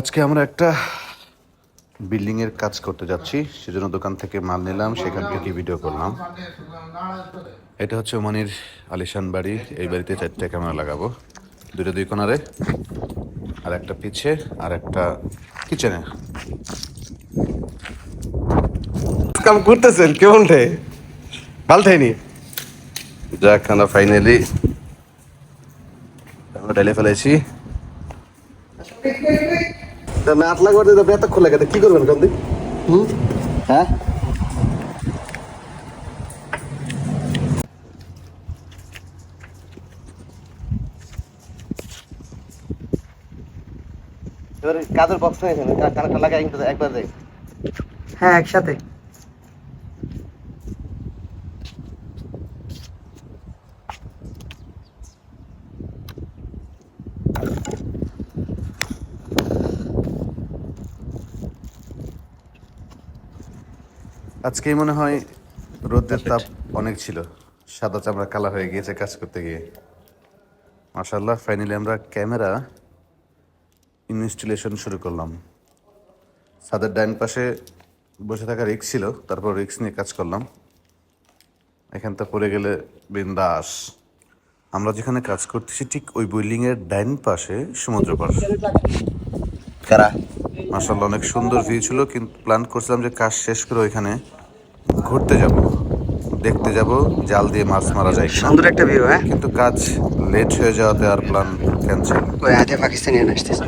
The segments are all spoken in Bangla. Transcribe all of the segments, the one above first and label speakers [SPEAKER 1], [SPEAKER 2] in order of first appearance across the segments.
[SPEAKER 1] আজকে আমরা একটা বিল্ডিং এর কাজ করতে যাচ্ছি। সেজন্য দোকান থেকে মাল নিলাম সেখান থেকে ভিডিও করলাম। এটা হচ্ছে ওমানির আলিশান বাড়ি। এই বাড়িতে চারটে ক্যামেরা লাগাবো। দুটো দুই কোনারে আর একটা পিছে আর একটা কিচেনে।
[SPEAKER 2] কাম করতেছেন কেমন ঠে ভালো ঠাইনি
[SPEAKER 1] যাক আমরা ফাইনালি আমরা ঢেলে ফেলেছি।
[SPEAKER 2] নাট কি করবেন হ্যাঁ? কাজের বক্স নিয়েছেন কানেকটা লাগাই একবার
[SPEAKER 3] হ্যাঁ একসাথে।
[SPEAKER 1] আজকেই মনে হয় রোদের তাপ অনেক ছিল। সাদা চামড়া কালা হয়ে গিয়েছে কাজ করতে গিয়ে। মাশাল্লাহ ফাইনালি আমরা ক্যামেরা ইনস্টলেশন শুরু করলাম। ছাদের ডাইন পাশে বসে থাকা রিক্স ছিল তারপর রিক্স নিয়ে কাজ করলাম। এখানটা পড়ে গেলে বিন্দাস। আমরা যেখানে কাজ করতেছি ঠিক ওই বিল্ডিং এর ডাইন পাশে সমুদ্র পার।
[SPEAKER 2] কারা?
[SPEAKER 1] মাসাল্লাহ অনেক সুন্দর ভিউ ছিল কিন্তু প্ল্যান করছিলাম যে কাজ শেষ করে ওইখানে ঘুরতে যাব। দেখতে যাব জাল দিয়ে মাছ মারা যায়
[SPEAKER 3] সুন্দর একটা ভিউ হ্যাঁ?
[SPEAKER 1] কিন্তু কাজ লেট হয়ে যাওয়াতে আর প্ল্যান ক্যান্সেল
[SPEAKER 3] ওই আজে পাকিস্তানি আসতেছে।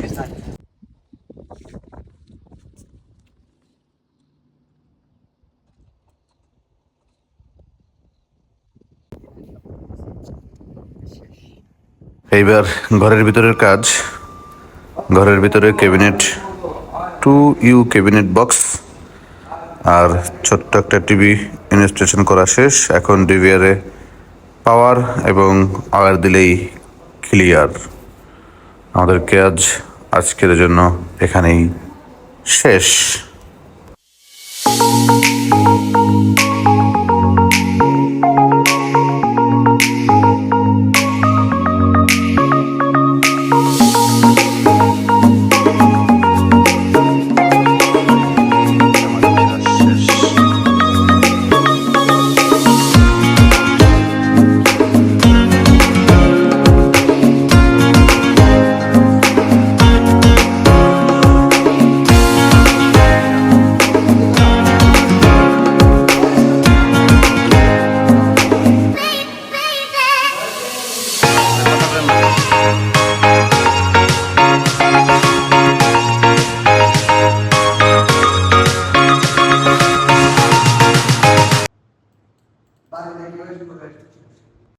[SPEAKER 1] এইবার ঘরের ভিতরের কাজ ঘরের ভিতরে cabinet to you cabinet box. আর ছোট্ট একটা টিভি ইনস্টলেশন করা শেষ। এখন ডিভিআরে পাওয়ার এবং আওয়ার দিলেই ক্লিয়ার। আমাদের কাজ আজকের জন্য এখানেই শেষ।